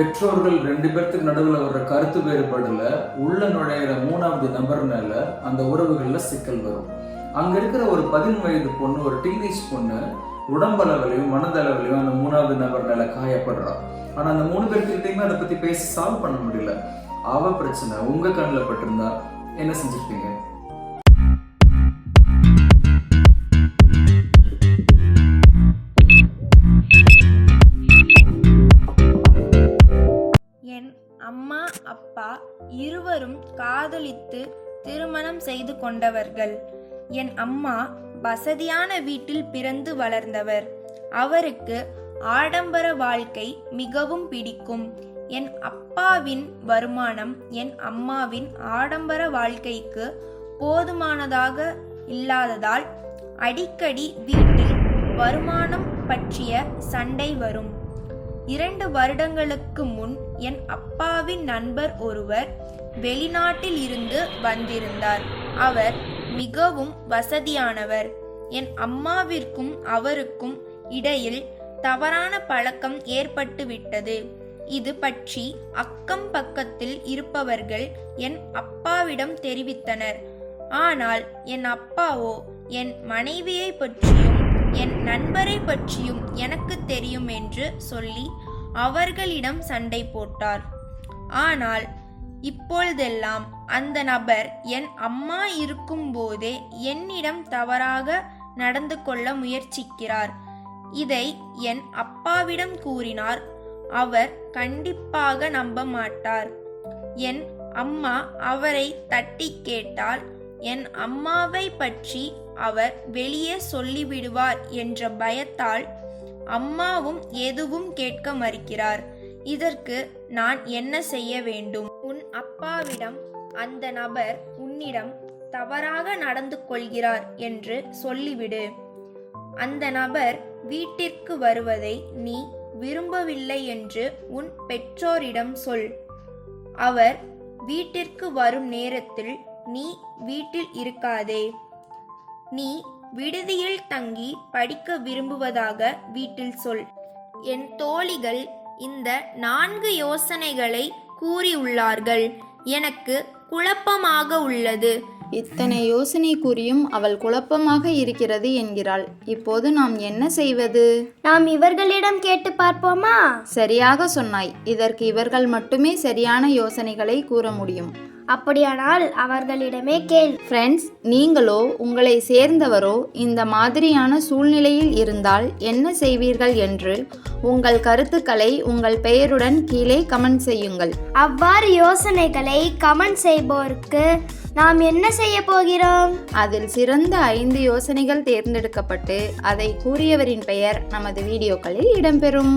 பெற்றோர்கள் ரெண்டு பேர்த்துக்கு நடுவில் வர்ற கருத்து வேறுபாடுல உள்ள நுழையிற மூணாவது நபர்னால அந்த உறவுகளில் சிக்கல் வரும். அங்க இருக்கிற ஒரு பதின் வயது பொண்ணு ஒரு டீனேஜ் பொண்ணு உடம்பளவிலையும் மனதளவிலையும் அந்த மூணாவது நபர்னால காயப்படுறான் ஆனா அந்த மூணு பேர்த்துக்கிட்டையுமே அதை பத்தி பேசி சால்வ் பண்ண முடியல. அவ பிரச்சனை உங்க கண்ணில் பட்டிருந்தா என்ன செஞ்சிருப்பீங்க? அம்மா அப்பா இருவரும் காதலித்து திருமணம் செய்து கொண்டவர்கள். என் அம்மா வசதியான வீட்டில் பிறந்து வளர்ந்தவர். அவருக்கு ஆடம்பர வாழ்க்கை மிகவும் பிடிக்கும். என் அப்பாவின் வருமானம் என் அம்மாவின் ஆடம்பர வாழ்க்கைக்கு போதுமானதாக இல்லாததால் அடிக்கடி வீட்டில் வருமானம் பற்றிய சண்டை வரும். இரண்டு வருடங்களுக்கு முன் என் அப்பாவின் நண்பர் ஒருவர் வெளிநாட்டில் இருந்து வந்திருந்தார். அவர் மிகவும் வசதியானவர். என் அம்மாவிற்கும் அவருக்கும் இடையில் தவறான பழக்கம் ஏற்பட்டுவிட்டது. இது பற்றி அக்கம் பக்கத்தில் இருப்பவர்கள் என் அப்பாவிடம் தெரிவித்தனர். ஆனால் என் அப்பாவோ என் மனைவியை பற்றியோ என் நண்பரை பற்றியும் எனக்கு தெரியும் என்று சொல்லி அவர்களிடம் சண்டை போட்டார். ஆனால் இப்பொழுதெல்லாம் அந்த நபர் என் அம்மா இருக்கும்போதே என்னிடம் தவறாக நடந்து கொள்ள முயற்சிக்கிறார். இதை என் அப்பாவிடம் கூறினார். அவர் கண்டிப்பாக நம்ப மாட்டார். என் அம்மா அவரை தட்டி கேட்டால் என் அம்மாவை பற்றி அவர் வெளியே சொல்லிவிடுவார் என்ற பயத்தால் அம்மாவும் எதுவும் கேட்க மறுக்கிறார். இதற்கு நான் என்ன செய்ய வேண்டும்? உன் அப்பாவிடம் அந்த நபர் உன்னிடம் தவறாக நடந்து கொள்கிறார் என்று சொல்லிவிடு. அந்த நபர் வீட்டிற்கு வருவதை நீ விரும்பவில்லை என்று உன் பெற்றோரிடம் சொல். அவர் வீட்டிற்கு வரும் நேரத்தில் நீ வீட்டில் இருக்காதே. நீ விடுதியில் தங்கி படிக்க விரும்புவதாக வீட்டில் சொல். என் தோழிகள் இந்த நான்கு யோசனைகளை கூறியுள்ளார்கள். எனக்கு குழப்பமாக உள்ளது. இத்தனை யோசனை கூறியும் அவள் குழப்பமாக இருக்கிறது என்கிறாள். இப்போது நாம் என்ன செய்வது? நாம் இவர்களிடம் கேட்டு பார்ப்போமா? சரியாக சொன்னாய். இதற்கு இவர்கள் மட்டுமே சரியான யோசனைகளை கூற முடியும். அப்படியானால் அவர்களிடமே கேள். ஃப்ரெண்ட்ஸ் நீங்களோ உங்களை சேர்ந்தவரோ இந்த மாதிரியான சூழ்நிலையில் இருந்தால் என்ன செய்வீர்கள் என்று உங்கள் கருத்துக்களை உங்கள் பெயருடன் கீழே கமெண்ட் செய்யுங்கள். அவ்வாறு யோசனைகளை கமெண்ட் செய்போருக்கு நாம் என்ன செய்ய போகிறோம்? அதில் சிறந்த ஐந்து யோசனைகள் தேர்ந்தெடுக்கப்பட்டு அதை கூறியவரின் பெயர் நமது வீடியோக்களில் இடம்பெறும்.